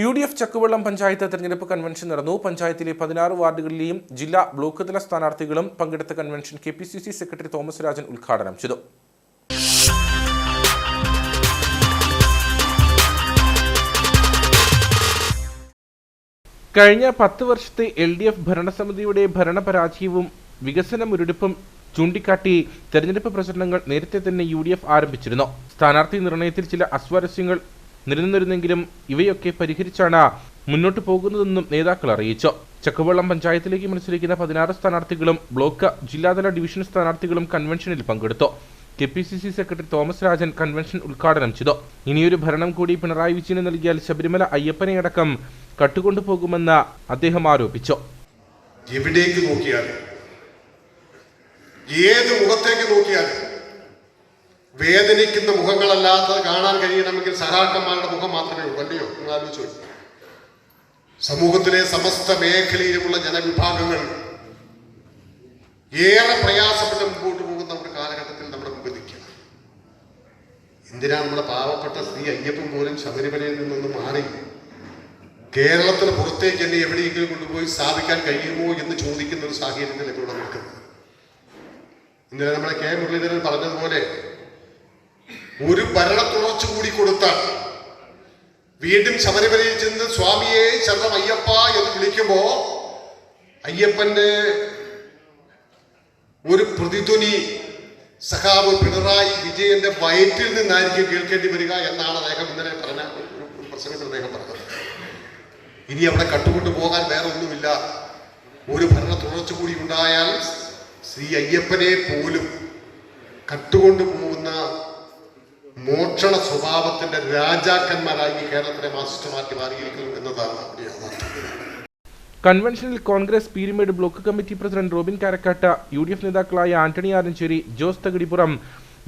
U D F Chakkuvallam panchayat തെരഞ്ഞെടുപ്പ് convention നടന്നു. പഞ്ചായത്തിലെ പതിനാറ് വാർഡുകളിലെയും ജില്ലാ ബ്ലോക്ക് തല സ്ഥാനാർത്ഥികളും പങ്കെടുത്ത convention K P C C secretary Thomas Rajan ഉദ്ഘാടനം ചെയ്തു. കഴിഞ്ഞ പത്ത് വർഷത്തെ എൽ ഡി എഫ് ഭരണസമിതിയുടെ ഭരണപരാജയവും വികസന മുരടിപ്പും ചൂണ്ടിക്കാട്ടി തെരഞ്ഞെടുപ്പ് പ്രചരണങ്ങൾ നേരത്തെ തന്നെ യു ഡി എഫ് ആരംഭിച്ചിരുന്നു. സ്ഥാനാർത്ഥി നിർണയത്തിൽ ചില അസ്വാരസ്യങ്ങൾ നിലനിന്നിരുന്നെങ്കിലും ഇവയൊക്കെ പരിഹരിച്ചാണ് മുന്നോട്ട് പോകുന്നതെന്നും നേതാക്കൾ അറിയിച്ചു. ചക്കുവള്ളം പഞ്ചായത്തിലേക്ക് മത്സരിക്കുന്ന പതിനാറ് സ്ഥാനാർത്ഥികളും ബ്ലോക്ക് ജില്ലാതല ഡിവിഷൻ സ്ഥാനാർത്ഥികളും കൺവെൻഷനിൽ പങ്കെടുത്തു. K P C C secretary Thomas Rajan convention ഉദ്ഘാടനം ചെയ്തു. ഇനിയൊരു ഭരണം കൂടി പിണറായി വിജയന് നൽകിയാൽ ശബരിമല അയ്യപ്പനെയടക്കം കട്ടുകൊണ്ടുപോകുമെന്ന് അദ്ദേഹം ആരോപിച്ചു. എവിടേക്ക് നോക്കിയാലും ഏത് മുഖത്തേക്ക് നോക്കിയാലും വേദനിക്കുന്ന മുഖങ്ങളല്ലാത്തത് കാണാൻ കഴിയണമെങ്കിൽ സഹാക്കന്മാരുടെ മുഖം മാത്രമേ ഉള്ളൂ അല്ലയോ? നിങ്ങൾ ആലോചിച്ചു സമൂഹത്തിലെ സമസ്ത മേഖലയിലുമുള്ള ജനവിഭാഗങ്ങൾ ഏറെ പ്രയാസപ്പെട്ട് മുമ്പോട്ട് പോകുന്ന ഒരു കാലഘട്ടത്തിൽ നമ്മുടെ മുമ്പിൽ നിൽക്കുക എന്തിനാ നമ്മുടെ പാവപ്പെട്ട സ്ത്രീ അയ്യപ്പൻ പോലും ശബരിമലയിൽ നിന്നൊന്ന് മാറി കേരളത്തിന് പുറത്തേക്ക് എന്നെ എവിടെയെങ്കിലും കൊണ്ടുപോയി സ്ഥാപിക്കാൻ കഴിയുമോ എന്ന് ചോദിക്കുന്ന ഒരു സാഹചര്യത്തിൽ ഇവിടെ നിൽക്കുന്നത് ഇന്നലെ നമ്മുടെ കെ മുരളീധരൻ പറഞ്ഞതുപോലെ ഒരു ഭരണ തുടർച്ച കൂടി കൊടുത്താൽ വീണ്ടും ശബരിമലയിൽ ചെന്ന് സ്വാമിയെ ശരണം അയ്യപ്പ എന്ന് വിളിക്കുമ്പോ അയ്യപ്പന്റെ ഒരു പ്രതിധ്വനി സഖാവ് പിണറായി വിജയന്റെ വയറ്റിൽ നിന്നായിരിക്കും കേൾക്കേണ്ടി വരിക എന്നാണ് അദ്ദേഹം ഇന്നലെ പറഞ്ഞ ഒരു പ്രസംഗത്തിൽ അദ്ദേഹം പറഞ്ഞത്. ഇനി അവിടെ കട്ടുകൊണ്ട് പോകാൻ വേറെ ഒന്നുമില്ല. ഒരു ഭരണ തുടർച്ച കൂടി ഉണ്ടായാൽ ശ്രീ അയ്യപ്പനെ പോലും കട്ടുകൊണ്ട് പോകുന്ന മോക്ഷണ സ്വഭാവത്തിന്റെ രാജാക്കന്മാരായി ഈ കേരളത്തിലെ മാസിസ്റ്റർമാർക്ക് മാറിയിരിക്കുന്നു എന്നതാണ് കൺവെൻഷനിൽ Congress Peermade block committee president Robin Karakkat U D F നേതാക്കളായ ആന്റണി ആരഞ്ചേരി ജോസ് തകടിപ്പുറം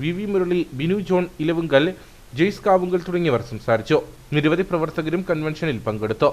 വി വി മുരളി ബിനു ജോൺ ഇലവുങ്കൽ ജെയ്സ് കാവുങ്കൽ തുടങ്ങിയവർ സംസാരിച്ചു. നിരവധി പ്രവർത്തകരും കൺവെൻഷനിൽ പങ്കെടുത്തു.